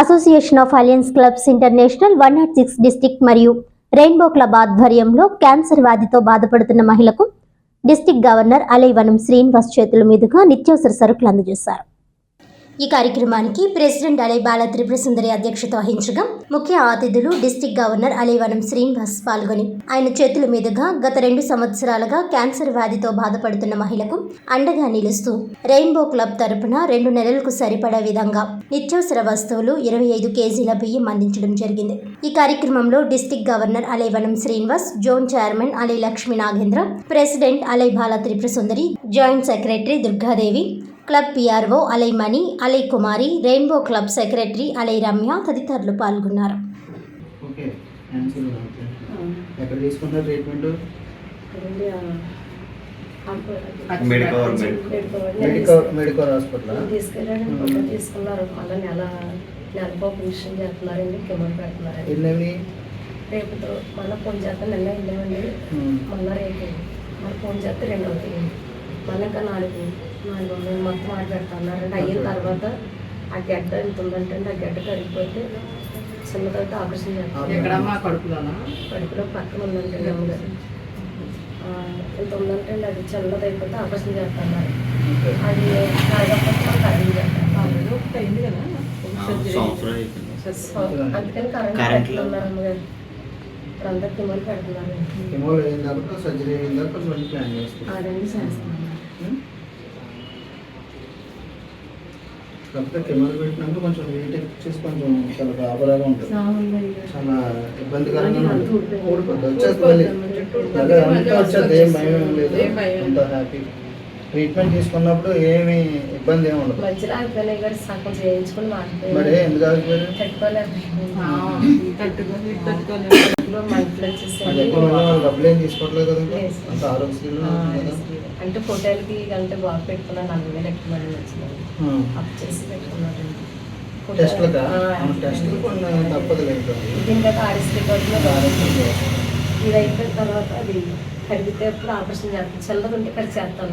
Association of alliance clubs international one naught six district మరియు rainbow club ఆధ్వర్యంలో cancer వ్యాధితో బాధపడుతున్న మహిళకు డిస్టిక్ గవర్నర్ అలైవనం శ్రీనివాస్ చేతుల మీదుగా నిత్యావసర సరుకులు అందజేశారు. ఈ కార్యక్రమానికి ప్రెసిడెంట్ అలై బాల త్రిపుర సుందరి అధ్యక్షత వహించగా ముఖ్య అతిథులు డిస్టిక్ గవర్నర్ అలైవనం శ్రీనివాస్ పాల్గొని ఆయన చేతుల మీదుగా గత రెండు సంవత్సరాలుగా క్యాన్సర్ వ్యాధితో బాధపడుతున్న మహిళకు అండగా నిలుస్తూ రెయిన్బో క్లబ్ తరపున రెండు నెలలకు సరిపడా విధంగా నిత్యావసర వస్తువులు ఇరవై ఐదు కేజీల బియ్యం అందించడం జరిగింది. ఈ కార్యక్రమంలో district governor Alaivanam Srinivas zone chairman Alai Lakshmi Nagendra president Alai Bala Tripura Sundari joint secretary Durgadevi club PRO Alai Mani Alai Kumari rainbow club secretary Alai Ramya తదితరులు పాల్గొన్నారు. ఓకే క్యాన్సర్ ఎక్కడ తీసుకుంటారు treatment? Medicover medical medical hospital? తీసుకెళ్ళాడు పొద్దున్న తీసుకున్నారు. మళ్ళీ నెల నెలకో ఫంక్షన్ చేస్తున్నారండి కెమెరా పెడుతున్నారండి. ఎన్నవి? రేపుతో మళ్ళీ ఫోన్ చేస్తే నిన్న వెళ్ళామండి మళ్ళీ రేపు మళ్ళీ ఫోన్ చేస్తే రెండు మళ్ళీ ఇంకా నాలుగు నాలుగు వందలు మొత్తం ఆడి పెడుతున్నారండి అయిన తర్వాత ఆ గడ్డ ఎంత ఉందంటే ఆ గడ్డ కరిగిపోతే చిన్నదైతే ఆపరేషన్ కడుపులోనా? కడుపులో పక్కన ఉందంటే అమ్మగారు ఎంత ఉందంటే అది చిన్నదైపోతే ఆపరేషన్ చేస్తున్నారు అది కరగకపోతే కరిగి చేస్తారు అందుకని కరెంట్ కరెంట్ పెడుతున్నారు అమ్మగారు ఇప్పుడు అందరు కిమ్మలు పెడుతున్నారు. కెమోలు అయిన తర్వాత సర్జరీ అయిన తర్వాత మళ్ళీ ప్లాన్ ఆ చేసుకుంటాం రెండు చేస్తున్నారు కాకపోతే కెమెరా పెట్టినాక కొంచెం వెయిట్ ఎక్కిచ్చేసి కొంచెం చాలా గాబరాగా ఉంటుంది. చాలా ఇబ్బందికరంగా ఉంటుంది. వచ్చేస్తుంది అంతా వచ్చేది ఏం భయం ఏం లేదు. అంత హ్యాపీ ట్రీట్మెంట్ తీసుకున్నప్పుడు ఏమి ఇబ్బంది ఏమి ఉండదు. మరి ఎందుకు ఆగిపోయారు? ఇంట్లో అంటే ఫోటోలకి అంటే బాగా పెట్టుకున్నాను నలభై వేలు ఎక్కువ ఆ. అప్ చేసి పెట్టుకున్నాను ఇది అయిపోయిన తర్వాత అది కడిగితే అప్పుడు ఆపరేషన్ చేస్తాను చల్లగా ఉంటే ఇక్కడ చేస్తాను